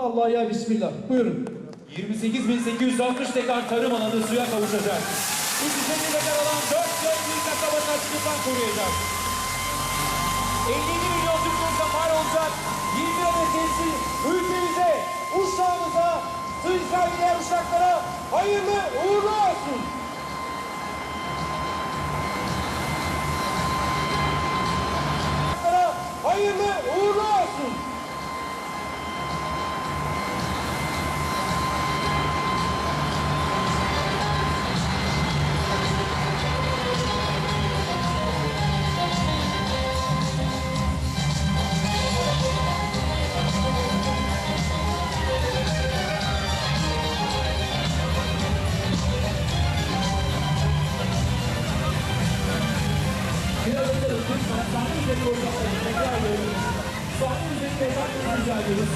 Allah'a ya Bismillah. Buyurun. 28.860 dekar tarım alanı suya kavuşacak. 350 dekar alan 4 göl bir açlıktan koruyacak. 57 milyon tüpümüzde mal olacak. 20 adet tesis ülkemize, uşağımıza, sıçra diğer uşaklara hayırlı uğurlu olsun. Lütfen sahne üzerinde olacaklarını tekrar ediyoruz. Sahne üzerinde efendim rica ediyoruz.